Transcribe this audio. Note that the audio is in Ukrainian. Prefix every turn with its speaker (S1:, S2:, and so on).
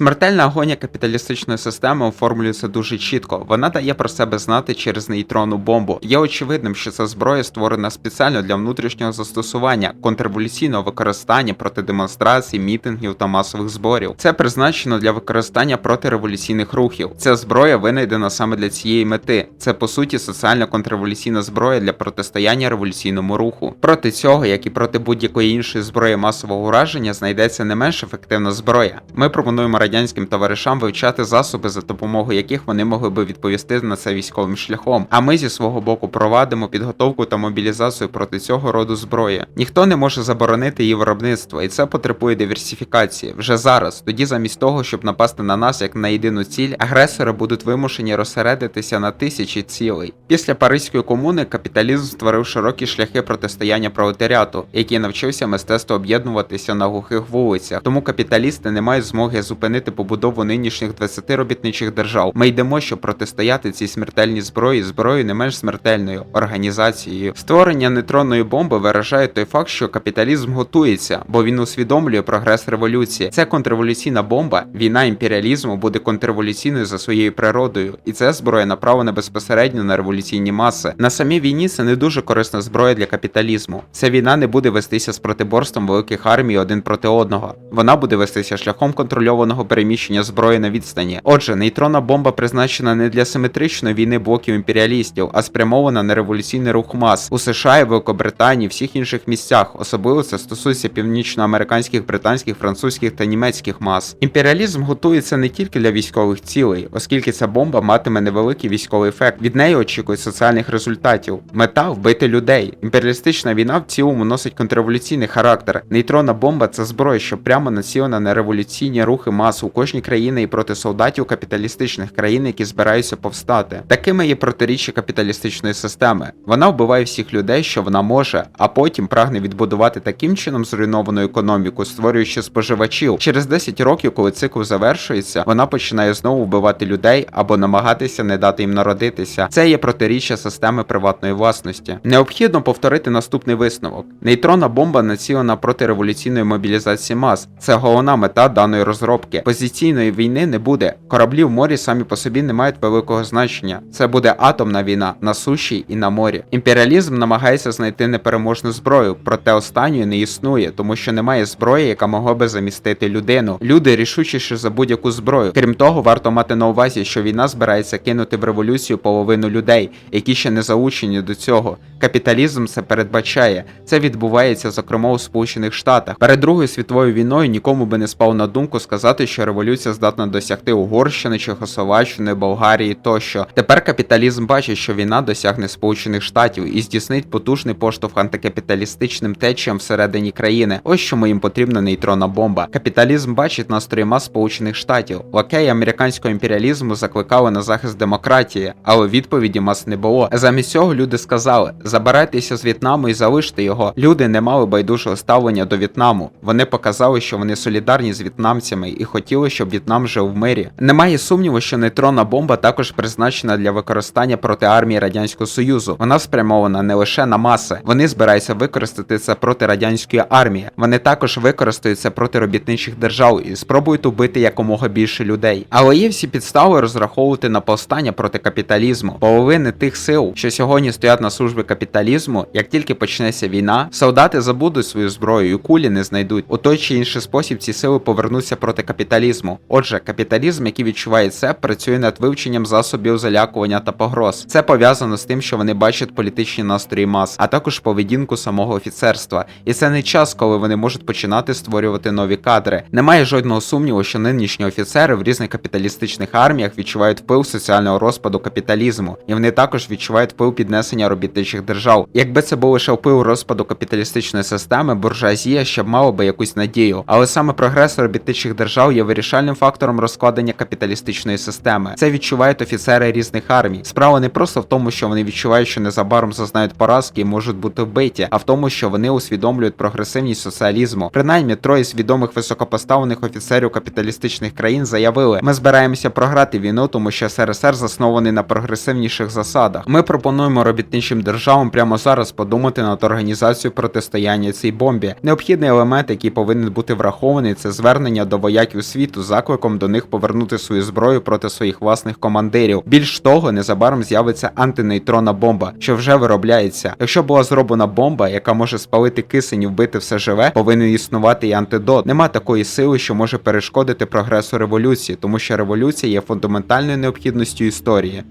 S1: Смертельна агонія капіталістичної системи оформлюється дуже чітко. Вона дає про себе знати через нейтронну бомбу. Є очевидним, що ця зброя створена спеціально для внутрішнього застосування, контрреволюційного використання проти демонстрацій, мітингів та масових зборів. Це призначено для використання проти революційних рухів. Ця зброя винайдена саме для цієї мети. Це по суті соціально контрреволюційна зброя для протистояння революційному руху. Проти цього, як і проти будь-якої іншої зброї масового ураження, знайдеться не менш ефективна зброя. Ми пропонуємо радянським товаришам вивчати засоби, за допомогою яких вони могли би відповісти на це військовим шляхом. А ми зі свого боку провадимо підготовку та мобілізацію проти цього роду зброї. Ніхто не може заборонити її виробництво, і це потребує диверсифікації вже зараз. Тоді, замість того, щоб напасти на нас як на єдину ціль, агресори будуть вимушені розсередитися на тисячі цілей. Після Паризької комуни капіталізм створив широкі шляхи протистояння пролетаріату, який навчився мистецтво об'єднуватися на глухих вулицях. Тому капіталісти не мають змоги зупинити побудову нинішніх 20 робітничих держав. Ми йдемо, щоб протистояти цій смертельній зброї, зброю не менш смертельною організацією. Створення нейтронної бомби виражає той факт, що капіталізм готується, бо він усвідомлює прогрес революції. Це контрреволюційна бомба, війна імперіалізму буде контрреволюційною за своєю природою, і це зброя направлена безпосередньо на революційні маси. На самій війні це не дуже корисна зброя для капіталізму. Ця війна не буде вестися з протиборством великих армій один проти одного. Вона буде вестися шляхом контрольованого переміщення зброї на відстані. Отже, нейтронна бомба призначена не для симетричної війни блоків імперіалістів, а спрямована на революційний рух мас у США, Великобританії, всіх інших місцях. Особливо це стосується північноамериканських, британських, французьких та німецьких мас. Імперіалізм готується не тільки для військових цілей, оскільки ця бомба матиме невеликий військовий ефект. Від неї очікують соціальних результатів. Мета вбити людей. Імперіалістична війна в цілому носить контрреволюційний характер. Нейтронна бомба це зброя, що прямо націлена на революційні рухи мас у кожній країні і проти солдатів капіталістичних країн, які збираються повстати. Такими є протиріччя капіталістичної системи. Вона вбиває всіх людей, що вона може, а потім прагне відбудувати таким чином зруйновану економіку, створюючи споживачів. Через 10 років, коли цикл завершується, вона починає знову вбивати людей або намагатися не дати їм народитися. Це є протиріччя системи приватної власності. Необхідно повторити наступний висновок: нейтронна бомба націлена проти революційної мобілізації мас. Це головна мета даної розробки. Позиційної війни не буде. Кораблі в морі самі по собі не мають великого значення. Це буде атомна війна на суші і на морі. Імперіалізм намагається знайти непереможну зброю, проте останньої не існує, тому що немає зброї, яка могла би замістити людину. Люди рішучіші за будь-яку зброю. Крім того, варто мати на увазі, що війна збирається кинути в революцію половину людей, які ще не заучені до цього. Капіталізм це передбачає. Це відбувається зокрема у Сполучених Штатах. Перед Другою світовою війною нікому би не спав на думку сказати, що революція здатна досягти Угорщини, Чехословаччини, Болгарії тощо. Тепер капіталізм бачить, що війна досягне Сполучених Штатів і здійснить потужний поштовх антикапіталістичним течіям всередині країни. Ось чому їм потрібна нейтронна бомба. Капіталізм бачить настрої мас Сполучених Штатів. Лакеї американського імперіалізму закликали на захист демократії, але відповіді мас не було. Замість цього люди сказали: забирайтеся з В'єтнаму і залиште його. Люди не мали байдужого ставлення до В'єтнаму. Вони показали, що вони солідарні з в'єтнамцями і хотіли, щоб В'єтнам жив в мирі. Немає сумніву, що нейтронна бомба також призначена для використання проти армії Радянського Союзу. Вона спрямована не лише на маси. Вони збираються використати це проти радянської армії. Вони також використають це проти робітничих держав і спробують убити якомога більше людей. Але є всі підстави розраховувати на повстання проти капіталізму. Половини тих сил, що сьогодні стоять на службі капіталізму, як тільки почнеться війна, солдати забудуть свою зброю і кулі не знайдуть. У той чи інший спосіб ці сили повернуться проти капіталізму. Отже, капіталізм, який відчуває це, працює над вивченням засобів залякування та погроз. Це пов'язано з тим, що вони бачать політичні настрої мас, а також поведінку самого офіцерства. І це не час, коли вони можуть починати створювати нові кадри. Немає жодного сумніву, що нинішні офіцери в різних капіталістичних арміях відчувають вплив соціального розпаду капіталізму, і вони також відчувають вплив піднесення робітничих держав. Якби це був лише вплив розпаду капіталістичної системи, буржуазія ще б мала би якусь надію. Але саме прогрес робітничих держав є вирішальним фактором розкладення капіталістичної системи. Це відчувають офіцери різних армій. Справа не просто в тому, що вони відчувають, що незабаром зазнають поразки і можуть бути вбиті, а в тому, що вони усвідомлюють прогресивність соціалізму. Принаймні, троє з відомих високопоставлених офіцерів капіталістичних країн заявили: ми збираємося програти війну, тому що СРСР заснований на прогресивніших засадах. Ми пропонуємо робітничим державам прямо зараз подумати над організацією протистояння цій бомбі. Необхідний елемент, який повинен бути врахований, це звернення до вояків світу з закликом до них повернути свою зброю проти своїх власних командирів. Більш того, незабаром з'явиться антинейтрона бомба, що вже виробляється. Якщо була зроблена бомба, яка може спалити кисень і вбити все живе, повинен існувати і антидот. Нема такої сили, що може перешкодити прогресу революції, тому що революція є фундаментальною необхідністю історії.